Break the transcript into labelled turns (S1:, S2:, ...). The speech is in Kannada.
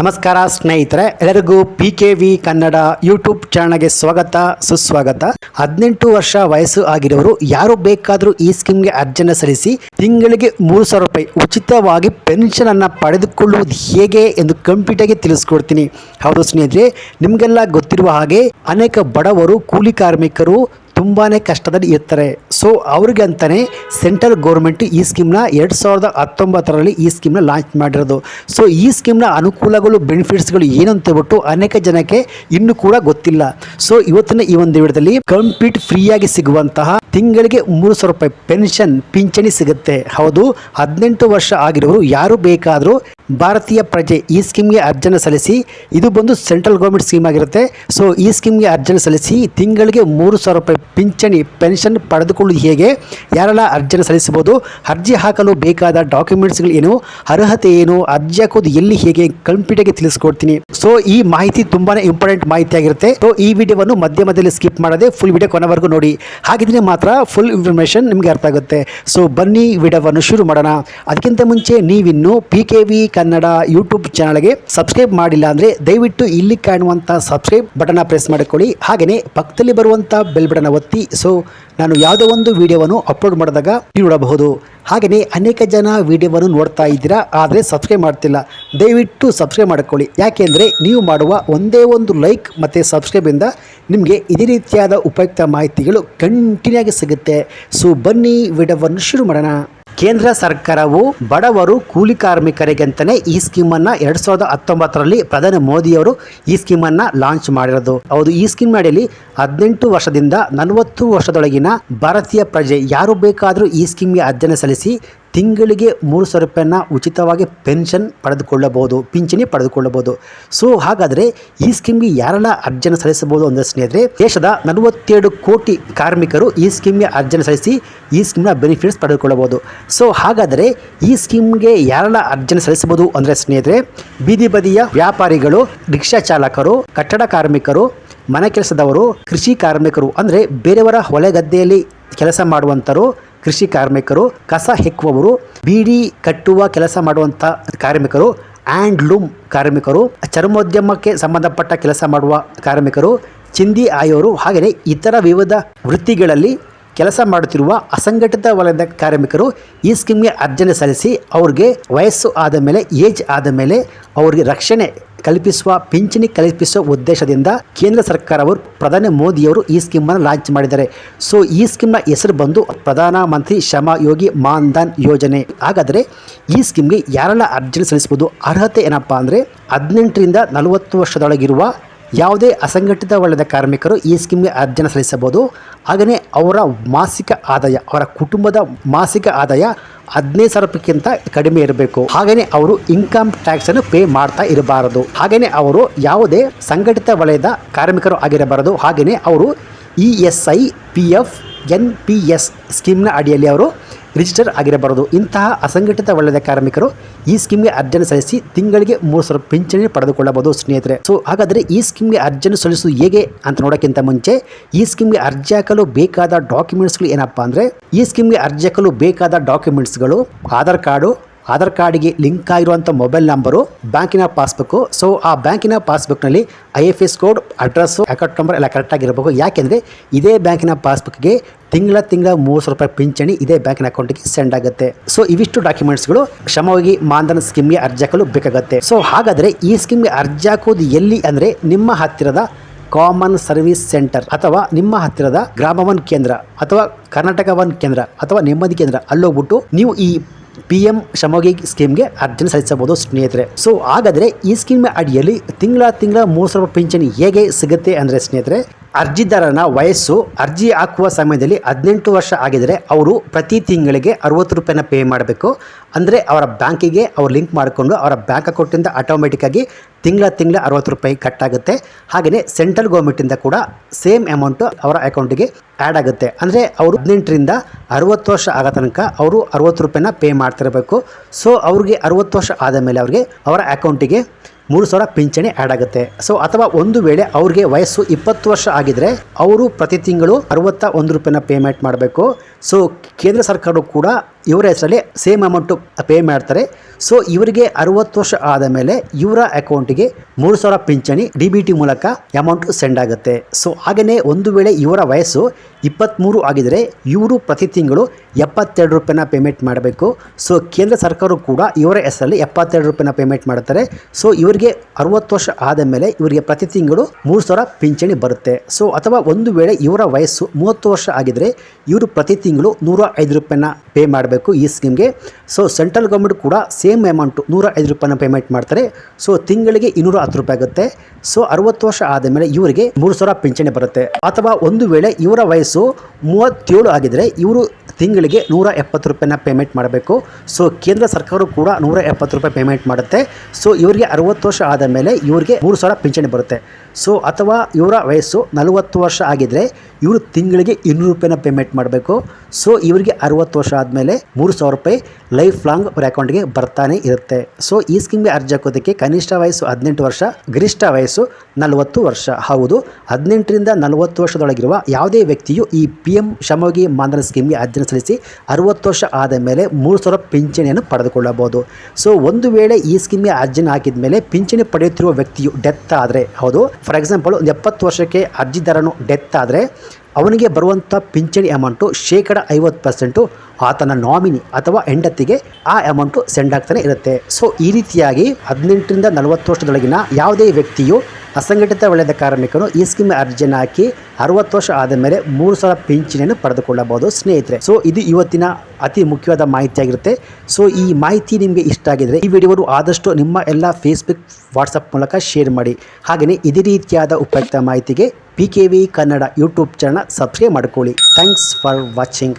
S1: ನಮಸ್ಕಾರ ಸ್ನೇಹಿತರೆ, ಎಲ್ಲರಿಗೂ P K V Kannada YouTube ಚಾನಲ್ಗೆ ಸ್ವಾಗತ, ಸುಸ್ವಾಗತ. ಹದಿನೆಂಟು ವರ್ಷ ವಯಸ್ಸು ಆಗಿರೋರು ಯಾರು ಬೇಕಾದರೂ ಈ ಸ್ಕೀಮ್ಗೆ ಅರ್ಜಿಯನ್ನು ಸಲ್ಲಿಸಿ ತಿಂಗಳಿಗೆ ಮೂರು ಸಾವಿರ ರೂಪಾಯಿ ಉಚಿತವಾಗಿ ಪೆನ್ಷನ್ ಅನ್ನು ಪಡೆದುಕೊಳ್ಳುವುದು ಹೇಗೆ ಎಂದು ಕಂಪ್ಲೀಟಾಗಿ ತಿಳಿಸ್ಕೊಡ್ತೀನಿ. ಹೌದು ಸ್ನೇಹಿತರೆ, ನಿಮಗೆಲ್ಲ ಗೊತ್ತಿರುವ ಹಾಗೆ ಅನೇಕ ಬಡವರು, ಕೂಲಿ ಕಾರ್ಮಿಕರು ತುಂಬಾ ಕಷ್ಟದಲ್ಲಿ ಇರ್ತಾರೆ. ಸೊ ಅವ್ರಿಗೆ ಅಂತಲೇ ಸೆಂಟ್ರಲ್ ಗೌರ್ಮೆಂಟ್ ಈ ಸ್ಕೀಮ್ನ ಎರಡು ಸಾವಿರದ ಹತ್ತೊಂಬತ್ತರಲ್ಲಿ ಈ ಸ್ಕೀಮ್ನ ಲಾಂಚ್ ಮಾಡಿರೋದು. ಸೊ ಈ ಸ್ಕೀಮ್ನ ಅನುಕೂಲಗಳು ಬೆನಿಫಿಟ್ಸ್ಗಳು ಏನು ಅಂತ ಹೇಳ್ಬಿಟ್ಟು ಅನೇಕ ಜನಕ್ಕೆ ಇನ್ನೂ ಕೂಡ ಗೊತ್ತಿಲ್ಲ. ಸೊ ಇವತ್ತಿನ ಈ ಒಂದು ವಿಡಿಯೋದಲ್ಲಿ ಕಂಪ್ಲೀಟ್ ಫ್ರೀಯಾಗಿ ಸಿಗುವಂತಹ ತಿಂಗಳಿಗೆ ಮೂರು ಸಾವಿರ ರೂಪಾಯಿ ಪೆನ್ಷನ್ ಪಿಂಚಣಿ ಸಿಗುತ್ತೆ. ಹೌದು, ಹದಿನೆಂಟು ವರ್ಷ ಆಗಿರೋರು ಯಾರು ಬೇಕಾದರೂ ಭಾರತೀಯ ಪ್ರಜೆ ಈ ಸ್ಕೀಮ್ಗೆ ಅರ್ಜಿಯನ್ನು ಸಲ್ಲಿಸಿ, ಇದು ಬಂದು ಸೆಂಟ್ರಲ್ ಗೌರ್ಮೆಂಟ್ ಸ್ಕೀಮ್ ಆಗಿರುತ್ತೆ. ಸೊ, ಈ ಸ್ಕೀಮ್ಗೆ ಅರ್ಜಿಯನ್ನು ಸಲ್ಲಿಸಿ ತಿಂಗಳಿಗೆ ಮೂರು ಸಾವಿರ ರೂಪಾಯಿ ಪಿಂಚಣಿ, ಪೆನ್ಷನ್ ಪಡೆದುಕೊಳ್ಳುವುದು ಹೇಗೆ, ಯಾರೆಲ್ಲ ಅರ್ಜಿಯನ್ನು ಸಲ್ಲಿಸಬಹುದು, ಅರ್ಜಿ ಹಾಕಲು ಬೇಕಾದ ಡಾಕ್ಯುಮೆಂಟ್ಸ್ಗಳು ಏನು, ಅರ್ಹತೆ ಏನು, ಅರ್ಜಿ ಹಾಕೋದು ಎಲ್ಲಿ ಹೇಗೆ ಕಂಪ್ಲೀಟಾಗಿ ತಿಳಿಸ್ಕೊಡ್ತೀನಿ. ಸೊ, ಈ ಮಾಹಿತಿ ತುಂಬಾನೇ ಇಂಪಾರ್ಟೆಂಟ್ ಮಾಹಿತಿ ಆಗಿರುತ್ತೆ. ಸೊ, ಈ ವಿಡಿಯೋವನ್ನು ಮಧ್ಯ ಮಧ್ಯದಲ್ಲಿ ಸ್ಕಿಪ್ ಮಾಡದೆ ಫುಲ್ ವಿಡಿಯೋ ಕೊನೆವರೆಗೂ ನೋಡಿ. ಹಾಗಿದ್ರೆ ಮಾತ್ರ ಫುಲ್ ಇನ್ಫಾರ್ಮೇಷನ್ ನಿಮಗೆ ಅರ್ಥ ಆಗುತ್ತೆ. ಸೊ, ಬನ್ನಿ, ವಿಡಿಯೋವನ್ನು ಶುರು ಮಾಡೋಣ. ಅದಕ್ಕಿಂತ ಮುಂಚೆ ನೀವಿನ್ನು P K V Kannada YouTube ಚಾನಲ್ಗೆ ಸಬ್ಸ್ಕ್ರೈಬ್ ಮಾಡಿಲ್ಲ ಅಂದರೆ ದಯವಿಟ್ಟು ಇಲ್ಲಿ ಕಾಣುವಂಥ ಸಬ್ಸ್ಕ್ರೈಬ್ ಬಟನ್ನ ಪ್ರೆಸ್ ಮಾಡಿಕೊಳ್ಳಿ. ಹಾಗೆಯೇ ಪಕ್ಕದಲ್ಲಿ ಬರುವಂಥ ಬೆಲ್ ಬಟನ್ ಒತ್ತಿ. ಸೊ ನಾನು ಯಾವುದೋ ಒಂದು ವಿಡಿಯೋವನ್ನು ಅಪ್ಲೋಡ್ ಮಾಡಿದಾಗ ನೋಡಬಹುದು. ಹಾಗೆಯೇ ಅನೇಕ ಜನ ವಿಡಿಯೋವನ್ನು ನೋಡ್ತಾ ಇದ್ದೀರಾ, ಆದರೆ ಸಬ್ಸ್ಕ್ರೈಬ್ ಮಾಡ್ತಿಲ್ಲ. ದಯವಿಟ್ಟು ಸಬ್ಸ್ಕ್ರೈಬ್ ಮಾಡಿಕೊಳ್ಳಿ. ಯಾಕೆಂದರೆ ನೀವು ಮಾಡುವ ಒಂದೇ ಒಂದು ಲೈಕ್ ಮತ್ತು ಸಬ್ಸ್ಕ್ರೈಬಿಂದ ನಿಮಗೆ ಇದೇ ರೀತಿಯಾದ ಉಪಯುಕ್ತ ಮಾಹಿತಿಗಳು ಕಂಟಿನ್ಯೂ ಆಗಿ ಸಿಗುತ್ತೆ. ಸೊ ಬನ್ನಿ ವಿಡಿಯೋವನ್ನು ಶುರು ಮಾಡೋಣ. ಕೇಂದ್ರ ಸರ್ಕಾರವು ಬಡವರು ಕೂಲಿ ಕಾರ್ಮಿಕರಿಗೆ ಈ ಸ್ಕೀಮನ್ನು ಎರಡು ಸಾವಿರದ ಹತ್ತೊಂಬತ್ತರಲ್ಲಿ ಪ್ರಧಾನಿ ಮೋದಿಯವರು ಈ ಸ್ಕೀಮನ್ನು ಲಾಂಚ್ ಮಾಡಿರೋದು. ಹೌದು, ಈ ಸ್ಕೀಮ್ ಅಡಿಯಲ್ಲಿ ಹದಿನೆಂಟು ವರ್ಷದಿಂದ ನಲವತ್ತು ವರ್ಷದೊಳಗಿನ ಭಾರತೀಯ ಪ್ರಜೆ ಯಾರು ಬೇಕಾದರೂ ಈ ಸ್ಕೀಮ್ಗೆ ಅರ್ಜನೆ ಸಲ್ಲಿಸಿ ತಿಂಗಳಿಗೆ ಮೂರು ಸಾವಿರ ರೂಪಾಯಿನ ಉಚಿತವಾಗಿ ಪೆನ್ಷನ್ ಪಡೆದುಕೊಳ್ಳಬಹುದು, ಪಿಂಚಣಿ ಪಡೆದುಕೊಳ್ಳಬಹುದು. ಸೊ ಹಾಗಾದರೆ ಈ ಸ್ಕೀಮ್ಗೆ ಯಾರೆಲ್ಲ ಅರ್ಜಿಯನ್ನು ಸಲ್ಲಿಸಬಹುದು ಅಂದರೆ ಸ್ನೇಹಿತರೆ, ದೇಶದ ನಲವತ್ತೆರಡು ಕೋಟಿ ಕಾರ್ಮಿಕರು ಈ ಸ್ಕೀಮ್ಗೆ ಅರ್ಜಿಯನ್ನು ಸಲ್ಲಿಸಿ ಈ ಸ್ಕೀಮ್ನ ಬೆನಿಫಿಟ್ಸ್ ಪಡೆದುಕೊಳ್ಳಬಹುದು. ಸೊ ಹಾಗಾದರೆ ಈ ಸ್ಕೀಮ್ಗೆ ಯಾರೆಲ್ಲ ಅರ್ಜಿಯನ್ನು ಸಲ್ಲಿಸಬಹುದು ಅಂದರೆ ಸ್ನೇಹಿತರೆ, ಬೀದಿ ಬದಿಯ ವ್ಯಾಪಾರಿಗಳು, ರಿಕ್ಷಾ ಚಾಲಕರು, ಕಟ್ಟಡ ಕಾರ್ಮಿಕರು, ಮನೆ ಕೆಲಸದವರು, ಕೃಷಿ ಕಾರ್ಮಿಕರು, ಅಂದರೆ ಬೇರೆಯವರ ಹೊಲೆಗದ್ದೆಯಲ್ಲಿ ಕೆಲಸ ಮಾಡುವಂಥರು ಕೃಷಿ ಕಾರ್ಮಿಕರು, ಕಸ ಹೆಕ್ಕುವವರು, ಬೀಡಿ ಕಟ್ಟುವ ಕೆಲಸ ಮಾಡುವಂಥ ಕಾರ್ಮಿಕರು ಹ್ಯಾಂಡ್ಲೂಮ್ ಕಾರ್ಮಿಕರು, ಚರ್ಮೋದ್ಯಮಕ್ಕೆ ಸಂಬಂಧಪಟ್ಟ ಕೆಲಸ ಮಾಡುವ ಕಾರ್ಮಿಕರು, ಚಿಂದಿ ಆಯೋರು ಹಾಗೆಯೇ ಇತರ ವಿವಿಧ ವೃತ್ತಿಗಳಲ್ಲಿ ಕೆಲಸ ಮಾಡುತ್ತಿರುವ ಅಸಂಘಟಿತ ವಲಯದ ಕಾರ್ಮಿಕರು ಈ ಸ್ಕೀಮ್ಗೆ ಅರ್ಜನೆ ಸಲ್ಲಿಸಿ ಅವ್ರಿಗೆ ವಯಸ್ಸು ಆದ ಮೇಲೆ, ಏಜ್ ಆದ ಮೇಲೆ ಅವರಿಗೆ ರಕ್ಷಣೆ ಕಲ್ಪಿಸುವ, ಪಿಂಚಣಿ ಕಲ್ಪಿಸುವ ಉದ್ದೇಶದಿಂದ ಕೇಂದ್ರ ಸರ್ಕಾರವು ಪ್ರಧಾನಿ ಮೋದಿಯವರು ಈ ಸ್ಕೀಮನ್ನು ಲಾಂಚ್ ಮಾಡಿದ್ದಾರೆ. ಸೊ, ಈ ಸ್ಕೀಮ್ನ ಹೆಸರು ಬಂದು ಪ್ರಧಾನ ಮಂತ್ರಿ ಶ್ರಮ ಯೋಗಿ ಮಾನ್ಧನ್ ಯೋಜನೆ. ಹಾಗಾದರೆ ಈ ಸ್ಕೀಮ್ಗೆ ಯಾರೆಲ್ಲ ಅರ್ಜಿ ಸಲ್ಲಿಸಬಹುದು? ಅರ್ಹತೆ ಏನಪ್ಪ ಅಂದರೆ ಹದಿನೆಂಟರಿಂದ ನಲವತ್ತು ವರ್ಷದೊಳಗಿರುವ ಯಾವುದೇ ಅಸಂಘಟಿತ ವಲಯದ ಕಾರ್ಮಿಕರು ಈ ಸ್ಕೀಮ್ಗೆ ಅರ್ಜಿಯನ್ನು ಸಲ್ಲಿಸಬಹುದು. ಹಾಗೆಯೇ ಅವರ ಮಾಸಿಕ ಆದಾಯ, ಅವರ ಕುಟುಂಬದ ಮಾಸಿಕ ಆದಾಯ ಹದಿನೈದು ಸಾವಿರ ರೂಪಾಯಿಗಿಂತ ಕಡಿಮೆ ಇರಬೇಕು. ಹಾಗೆಯೇ ಅವರು ಇನ್ಕಮ್ ಟ್ಯಾಕ್ಸ್ ಅನ್ನು ಪೇ ಮಾಡ್ತಾ ಇರಬಾರದು. ಹಾಗೆಯೇ ಅವರು ಯಾವುದೇ ಸಂಘಟಿತ ವಲಯದ ಕಾರ್ಮಿಕರು ಆಗಿರಬಾರದು. ಹಾಗೆಯೇ ಅವರು E S I P F N P S ಸ್ಕೀಮ್ನ ಅಡಿಯಲ್ಲಿ ಅವರು ರಿಜಿಸ್ಟರ್ ಆಗಿರಬಾರದು. ಇಂತಹ ಅಸಂಘಟಿತ ವಲಯದ ಕಾರ್ಮಿಕರು ಈ ಸ್ಕೀಮ್ಗೆ ಅರ್ಜಿಯನ್ನು ಸಲ್ಲಿಸಿ ತಿಂಗಳಿಗೆ ಮೂರು ಸಾವಿರ ಪಿಂಚಣಿ ಪಡೆದುಕೊಳ್ಳಬಹುದು ಸ್ನೇಹಿತರೆ. ಸೊ ಹಾಗಾದರೆ ಈ ಸ್ಕೀಮ್ಗೆ ಅರ್ಜಿಯನ್ನು ಸಲ್ಲಿಸುವುದು ಹೇಗೆ ಅಂತ ನೋಡೋಕ್ಕಿಂತ ಮುಂಚೆ ಈ ಸ್ಕೀಮ್ಗೆ ಅರ್ಜಿ ಹಾಕಲು ಬೇಕಾದ ಡಾಕ್ಯುಮೆಂಟ್ಸ್ಗಳು ಏನಪ್ಪ ಅಂದರೆ ಈ ಸ್ಕೀಮ್ಗೆ ಅರ್ಜಿ ಹಾಕಲು ಬೇಕಾದ ಡಾಕ್ಯುಮೆಂಟ್ಸ್ಗಳು, ಆಧಾರ್ ಕಾರ್ಡು, ಆಧಾರ್ ಕಾರ್ಡಿಗೆ ಲಿಂಕ್ ಆಗಿರುವಂಥ ಮೊಬೈಲ್ ನಂಬರು, ಬ್ಯಾಂಕಿನ ಪಾಸ್ಬುಕ್ಕು. ಸೊ ಆ ಬ್ಯಾಂಕಿನ ಪಾಸ್ಬುಕ್ನಲ್ಲಿ I F S code, address, account number ಎಲ್ಲ ಕರೆಕ್ಟಾಗಿರಬೇಕು ಯಾಕೆಂದರೆ ಇದೇ ಬ್ಯಾಂಕಿನ ಪಾಸ್ಬುಕ್ಗೆ ತಿಂಗಳ ತಿಂಗಳ ಸಾವಿರ ರೂಪಾಯಿ ಪಿಂಚಣಿ ಇದೇ ಬ್ಯಾಂಕಿನ ಅಕೌಂಟ್ಗೆ ಸೆಂಡ್ ಆಗುತ್ತೆ. ಸೊ ಇವಿಷ್ಟು ಡಾಕ್ಯುಮೆಂಟ್ಸ್ಗಳು ಶ್ರಮವಾಗಿ ಮಾನ್ಧನ ಸ್ಕೀಮ್ಗೆ ಅರ್ಜಿ ಹಾಕಲು ಬೇಕಾಗುತ್ತೆ. ಸೊ ಹಾಗಾದರೆ ಈ ಸ್ಕೀಮ್ಗೆ ಅರ್ಜಿ ಹಾಕೋದು ಎಲ್ಲಿ ಅಂದರೆ ನಿಮ್ಮ ಹತ್ತಿರದ ಕಾಮನ್ ಸರ್ವಿಸ್ ಸೆಂಟರ್ ಅಥವಾ ನಿಮ್ಮ ಹತ್ತಿರದ ಗ್ರಾಮ ಒನ್ ಕೇಂದ್ರ ಅಥವಾ ಕರ್ನಾಟಕ ಒನ್ ಕೇಂದ್ರ ಅಥವಾ ನೆಮ್ಮದಿ ಕೇಂದ್ರ ಅಲ್ಲೋಗ್ಬಿಟ್ಟು ನೀವು ಈ ಪಿ ಎಂ ಶಮೋಗಿ ಸ್ಕೀಮ್ಗೆ ಅರ್ಜಿನ ಸಲ್ಲಿಸಬಹುದು ಸ್ನೇಹಿತರೆ. ಸೊ ಹಾಗಾದರೆ ಈ ಸ್ಕೀಮ್ ಅಡಿಯಲ್ಲಿ ತಿಂಗಳ ತಿಂಗಳ ಮೂರು ಸಾವಿರ ಪಿಂಚಣಿ ಹೇಗೆ ಸಿಗುತ್ತೆ ಅಂದರೆ ಸ್ನೇಹಿತರೆ ಅರ್ಜಿದಾರನ ವಯಸ್ಸು ಅರ್ಜಿ ಹಾಕುವ ಸಮಯದಲ್ಲಿ ಹದಿನೆಂಟು ವರ್ಷ ಆಗಿದರೆ ಅವರು ಪ್ರತಿ ತಿಂಗಳಿಗೆ ಅರುವತ್ತು ರೂಪಾಯಿನ ಪೇ ಮಾಡಬೇಕು. ಅಂದರೆ ಅವರ ಬ್ಯಾಂಕಿಗೆ ಅವರು ಲಿಂಕ್ ಮಾಡಿಕೊಂಡು ಅವರ ಬ್ಯಾಂಕ್ ಅಕೌಂಟಿಂದ ಆಟೋಮೆಟಿಕ್ಕಾಗಿ ತಿಂಗಳ ತಿಂಗಳ ಅರುವತ್ತು ರೂಪಾಯಿ ಕಟ್ಟಾಗುತ್ತೆ ಹಾಗೆಯೇ ಸೆಂಟ್ರಲ್ ಗೌರ್ಮೆಂಟಿಂದ ಕೂಡ ಸೇಮ್ ಅಮೌಂಟು ಅವರ ಅಕೌಂಟಿಗೆ ಆ್ಯಡ್ ಆಗುತ್ತೆ. ಅಂದರೆ ಅವರು ಹದಿನೆಂಟರಿಂದ ಅರುವತ್ತು ವರ್ಷ ಆಗೋ ತನಕ ಅವರು ಅರುವತ್ತು ರೂಪಾಯಿನ ಪೇ ಮಾಡ್ತಿರಬೇಕು. ಸೊ ಅವ್ರಿಗೆ ಅರುವತ್ತು ವರ್ಷ ಆದ ಮೇಲೆ ಅವ್ರಿಗೆ ಅವರ ಅಕೌಂಟಿಗೆ ಮೂರು ಸಾವಿರ ಪಿಂಚಣಿ ಆ್ಯಡ್ ಆಗುತ್ತೆ. ಸೊ ಅಥವಾ ಒಂದು ವೇಳೆ ಅವ್ರಿಗೆ ವಯಸ್ಸು ಇಪ್ಪತ್ತು ವರ್ಷ ಆಗಿದ್ರೆ ಅವರು ಪ್ರತಿ ತಿಂಗಳು ಅರವತ್ತ ಒಂದು ರೂಪಾಯಿನ ಪೇಮೆಂಟ್ ಮಾಡಬೇಕು. ಸೊ ಕೇಂದ್ರ ಸರ್ಕಾರವು ಕೂಡ ಇವರ ಹೆಸರಲ್ಲಿ ಸೇಮ್ ಅಮೌಂಟು ಪೇ ಮಾಡ್ತಾರೆ. ಸೊ, ಇವರಿಗೆ ಅರುವತ್ತು ವರ್ಷ ಆದ ಮೇಲೆ ಇವರ ಅಕೌಂಟಿಗೆ ಮೂರು ಸಾವಿರ ಪಿಂಚಣಿ, ಡಿ ಬಿ ಟಿ ಮೂಲಕ ಅಮೌಂಟ್ ಸೆಂಡ್ ಆಗುತ್ತೆ. ಸೊ, ಹಾಗೆಯೇ ಒಂದು ವೇಳೆ ಇವರ ವಯಸ್ಸು ಇಪ್ಪತ್ತ್ಮೂರು ಆಗಿದರೆ ಇವರು ಪ್ರತಿ ತಿಂಗಳು ಎಪ್ಪತ್ತೆರಡು ರೂಪಾಯಿನ ಪೇಮೆಂಟ್ ಮಾಡಬೇಕು. ಸೊ, ಕೇಂದ್ರ ಸರ್ಕಾರವು ಕೂಡ ಇವರ ಹೆಸರಲ್ಲಿ ಎಪ್ಪತ್ತೆರಡು ರೂಪಾಯಿನ ಪೇಮೆಂಟ್ ಮಾಡ್ತಾರೆ. ಸೊ, ಇವರಿಗೆ ಅರುವತ್ತು ವರ್ಷ ಆದ ಮೇಲೆ ಇವರಿಗೆ ಪ್ರತಿ ತಿಂಗಳು ಮೂರು ಸಾವಿರ ಪಿಂಚಣಿ ಬರುತ್ತೆ. ಸೊ, ಅಥವಾ ಒಂದು ವೇಳೆ ಇವರ ವಯಸ್ಸು ಮೂವತ್ತು ವರ್ಷ ಆಗಿದರೆ ಇವರು ಪ್ರತಿ ತಿಂಗಳು ನೂರ ಐದು ರೂಪಾಯಿನ ಪೇ ಮಾಡಬೇಕು. ಈ ಸ್ಕೀಮ್ಗೆ. ಸೊ ಸೆಂಟ್ರಲ್ ಗೌರ್ಮೆಂಟ್ ಕೂಡ ಸೇಮ್ ಅಮೌಂಟು ನೂರ ಐದು ರೂಪಾಯಿನ ಪೇಮೆಂಟ್ ಮಾಡ್ತಾರೆ. ಸೊ ತಿಂಗಳಿಗೆ ಇನ್ನೂರ ಹತ್ತು ರೂಪಾಯಿ ಆಗುತ್ತೆ. ಸೊ ಅರವತ್ತು ವರ್ಷ ಆದ ಮೇಲೆ ಇವರಿಗೆ ಮೂರು ಸಾವಿರ ಪಿಂಚಣಿ ಬರುತ್ತೆ. ಅಥವಾ ಒಂದು ವೇಳೆ ಇವರ ವಯಸ್ಸು ಮೂವತ್ತೇಳು ಆಗಿದ್ರೆ ಇವರು ತಿಂಗಳಿಗೆ ನೂರ ಎಪ್ಪತ್ತು ರೂಪಾಯಿನ ಪೇಮೆಂಟ್ ಮಾಡಬೇಕು. ಸೊ ಕೇಂದ್ರ ಸರ್ಕಾರ ಕೂಡ ನೂರ ಎಪ್ಪತ್ತು ರೂಪಾಯಿ ಪೇಮೆಂಟ್ ಮಾಡುತ್ತೆ. ಸೊ ಇವರಿಗೆ ಅರವತ್ತು ವರ್ಷ ಆದ ಮೇಲೆ ಇವರಿಗೆ ಮೂರು ಸಾವಿರ ಪಿಂಚಣಿ ಬರುತ್ತೆ. ಸೊ ಅಥವಾ ಇವರ ವಯಸ್ಸು ನಲವತ್ತು ವರ್ಷ ಆಗಿದ್ದರೆ ಇವರು ತಿಂಗಳಿಗೆ ಇನ್ನೂರು ರೂಪಾಯಿನ ಪೇಮೆಂಟ್ ಮಾಡಬೇಕು. ಸೊ ಇವರಿಗೆ ಅರುವತ್ತು ವರ್ಷ ಆದಮೇಲೆ ಮೂರು ಸಾವಿರ ರೂಪಾಯಿ ಲೈಫ್ ಲಾಂಗ್ ಅವ್ರ ಅಕೌಂಟ್ಗೆ ಬರ್ತಾನೆ ಇರುತ್ತೆ. ಸೊ ಈ ಸ್ಕೀಮ್ಗೆ ಅರ್ಜಿ ಹಾಕೋದಕ್ಕೆ ಕನಿಷ್ಠ ವಯಸ್ಸು ಹದಿನೆಂಟು ವರ್ಷ, ಗರಿಷ್ಠ ವಯಸ್ಸು ನಲವತ್ತು ವರ್ಷ. ಹೌದು, ಹದಿನೆಂಟರಿಂದ ನಲವತ್ತು ವರ್ಷದೊಳಗಿರುವ ಯಾವುದೇ ವ್ಯಕ್ತಿಯು ಈ ಪಿ ಎಂ ಶಮೋಗಿ ಮಾನಧನ ಸ್ಕೀಮ್ಗೆ ಅರ್ಜಿ ಸಲ್ಲಿಸಿ ಅರುವತ್ತು ವರ್ಷ ಆದ ಮೇಲೆ ಮೂರು ಸಾವಿರ ಪಿಂಚಣಿಯನ್ನು ಪಡೆದುಕೊಳ್ಳಬಹುದು. ಸೊ ಒಂದು ವೇಳೆ ಈ ಸ್ಕೀಮ್ಗೆ ಅರ್ಜಿನ ಹಾಕಿದ ಮೇಲೆ ಪಿಂಚಣಿ ಪಡೆಯುತ್ತಿರುವ ವ್ಯಕ್ತಿಯು ಡೆತ್ ಆದರೆ, ಹೌದು ಫಾರ್ ಎಕ್ಸಾಂಪಲ್ ಒಂದು ಎಪ್ಪತ್ತು ವರ್ಷಕ್ಕೆ ಅರ್ಜಿದಾರನು ಡೆತ್ ಆದರೆ ಅವನಿಗೆ ಬರುವಂಥ ಪಿಂಚಣಿ ಅಮೌಂಟು ಶೇಕಡ ಐವತ್ತು ಪರ್ಸೆಂಟು ಆತನ ನಾಮಿನಿ ಅಥವಾ ಹೆಂಡತಿಗೆ ಆ ಅಮೌಂಟು ಸೆಂಡ್ ಆಗ್ತಾನೆ ಇರುತ್ತೆ. ಸೊ ಈ ರೀತಿಯಾಗಿ ಹದಿನೆಂಟರಿಂದ ನಲವತ್ತು ವರ್ಷದೊಳಗಿನ ಯಾವುದೇ ವ್ಯಕ್ತಿಯು ಅಸಂಘಟಿತ ವಲಯದ ಕಾರ್ಮಿಕರು ಈ ಸ್ಕೀಮ್ ಅರ್ಜಿಯನ್ನು ಹಾಕಿ ಅರವತ್ತು ವರ್ಷ ಆದ ಮೇಲೆ ಮೂರು ಸಾವಿರ ಪಿಂಚಣಿಯನ್ನು ಪಡೆದುಕೊಳ್ಳಬಹುದು. ಸ್ನೇಹಿತರೆ, ಸೊ ಇದು ಇವತ್ತಿನ ಅತಿ ಮುಖ್ಯವಾದ ಮಾಹಿತಿಯಾಗಿರುತ್ತೆ ಸೊ ಈ ಮಾಹಿತಿ ನಿಮಗೆ ಇಷ್ಟ ಆಗಿದ್ರೆ ಈ ವಿಡಿಯೋವನ್ನು ಆದಷ್ಟು ನಿಮ್ಮ ಎಲ್ಲ ಫೇಸ್ಬುಕ್ ವಾಟ್ಸಪ್ ಮೂಲಕ ಶೇರ್ ಮಾಡಿ. ಹಾಗೆಯೇ ಇದೇ ರೀತಿಯಾದ ಉಪಯುಕ್ತ ಮಾಹಿತಿಗೆ P Kannada YouTube channel subscribe ಮಾಡಿಕೊಳ್ಳಿ. Thanks for watching